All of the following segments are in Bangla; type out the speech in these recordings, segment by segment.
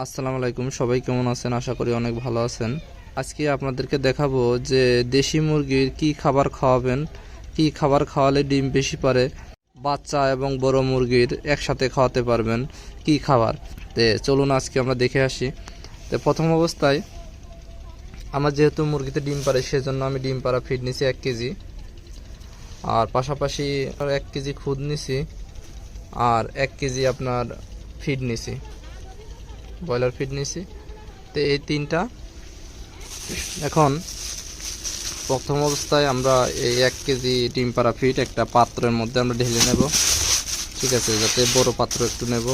আসসালামু আলাইকুম, সবাই কেমন আছেন? আশা করি অনেক ভালো আছেন। আজকে আপনাদেরকে দেখাবো যে দেশি মুরগির কি খাবার খাওয়াবেন, কি খাবার খাওয়ালে ডিম বেশি পারে, বাচ্চা এবং বড় মুরগির একসাথে খাওয়াতে পারবেন কি খাবার। তে চলুন আজকে আমরা দেখে আসি। তো প্রথম অবস্থায় আমার যেহেতু মুরগিতে ডিম পারে সেজন্য আমি ডিম পাড়া ফিড নিছি এক কেজি। আর পাশাপাশি এক কেজি খুদ নিছি, আর এক কেজি আপনার ফিড নিছি। ব্রয়লার ফিড নিয়েছি। তো এই তিনটা। এখন প্রথম অবস্থায় আমরা এই এক কেজি ডিম পাড়া ফিড একটা পাত্রের মধ্যে আমরা ঢেলে নেব। ঠিক আছে, যাতে বড় পাত্র একটু নেব।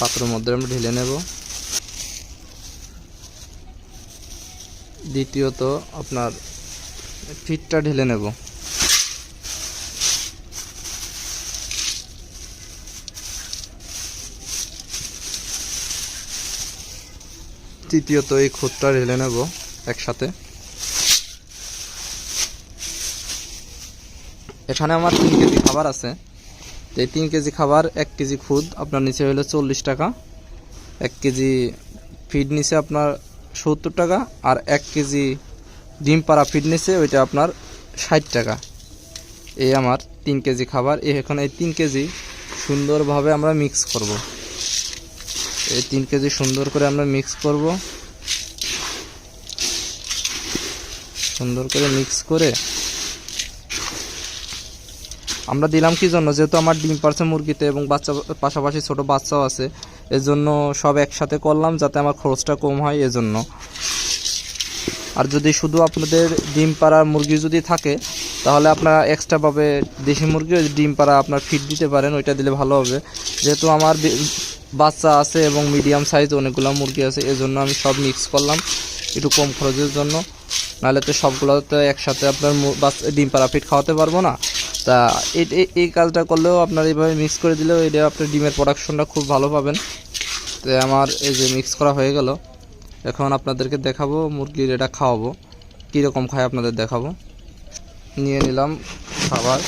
পাত্রের মধ্যে আমরা ঢেলে নেব। দ্বিতীয়ত আপনার ফিডটা ঢেলে নেব। তৃতীয়ত এই খুদটা ঢেলে নেব একসাথে। এখানে আমার তিন কেজি খাবার আছে। এই তিন কেজি খাবার, এক কেজি খুদ, আপনার নিচে হলো চল্লিশ টাকা। এক কেজি ফিড নিচে আপনার সত্তর টাকা, আর এক কেজি ডিম পাড়া ফিড নিচে ওইটা আপনার ষাট টাকা। এই আমার তিন কেজি খাবার। এখন এই তিন কেজি সুন্দরভাবে আমরা মিক্স করব। এই তিন কেজি সুন্দর করে আমরা মিক্স করব। সুন্দর করে মিক্স করে। আমরা দিলাম কি জন্য? যেহেতু আমার ডিম পারছে মুরগিতে এবং বাচ্চা, পাশাপাশি ছোট বাচ্চাও আছে এর জন্য সব একসাথে করলাম যাতে আমার খরচটা কম হয় এজন্য। আর যদি শুধু আপনাদের ডিম পাড়া মুরগি যদি থাকে, তাহলে আপনারা এক্সট্রাভাবে দেশি মুরগি, ডিম পাড়া আপনার ফিড দিতে পারেন, ওইটা দিলে ভালো হবে। যেহেতু আমার বাচ্চা আছে এবং মিডিয়াম সাইজ অনেকগুলো মুরগি আছে, এজন্য আমি সব মিক্স করলাম একটু কম খরচের জন্য। নাহলে তো সবগুলো তো একসাথে আপনার বাচ্চা ডিম পাড়া ফিড খাওয়াতে পারব না। তা এই কাজটা করলেও আপনার এইভাবে মিক্স করে দিলেও এটা আপনার ডিমের প্রোডাকশনটা খুব ভালো পাবেন। তো আমার এই যে মিক্স করা হয়ে গেল, এখন আপনাদেরকে দেখাবো মুরগির এটা খাওয়াবো। কীরকম খায় আপনাদের দেখাবো। নিয়ে নিলাম খাবার।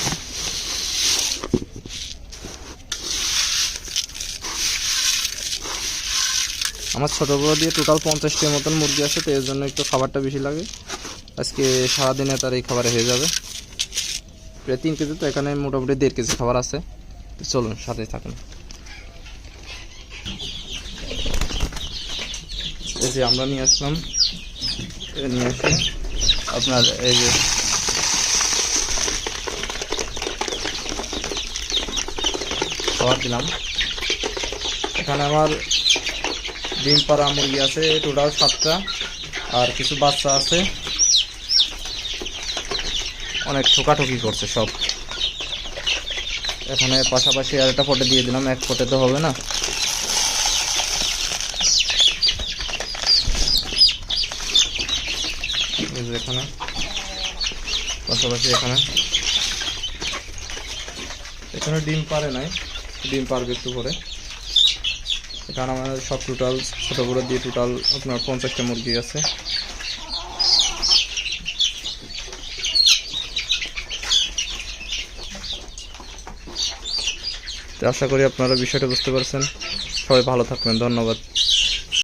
আমার ছোটো বড়ো দিয়ে টোটাল পঞ্চাশটির মতন মুরগি আছে, তো এর জন্য একটু খাবারটা বেশি লাগে। আজকে সারাদিনে তার এই খাবারে হয়ে যাবে। প্রায় তিন কেজি তো, এখানে মোটামুটি দেড় কেজি খাবার আছে। তো চলুন সাথে থাকুন। এই যে আমরা নিয়ে আসলাম। নিয়ে এসে আপনার এই যে খাবার দিলাম। এখানে আমার ডিম পাড়া, মুরগি আছে, টোটাল সাতটা। আর কিছু বাচ্চা আছে। অনেক ঠোকাঠুকি করছে সব। এখানে পাশাপাশি আর একটা ফটো দিয়ে দিলাম, এক ফটো তো হবে না। এখানে। পাশাপাশি এখানে। এখানে ডিম পারে নাই, ডিম পারবে একটু পরে। এখানে আমার সব টোটাল ছোটো বড়ো দিয়ে টোটাল আপনার পঞ্চাশটা মুরগি আছে। আশা করি আপনারা বিষয়টা বুঝতে পারছেন। সবাই ভালো থাকবেন, ধন্যবাদ।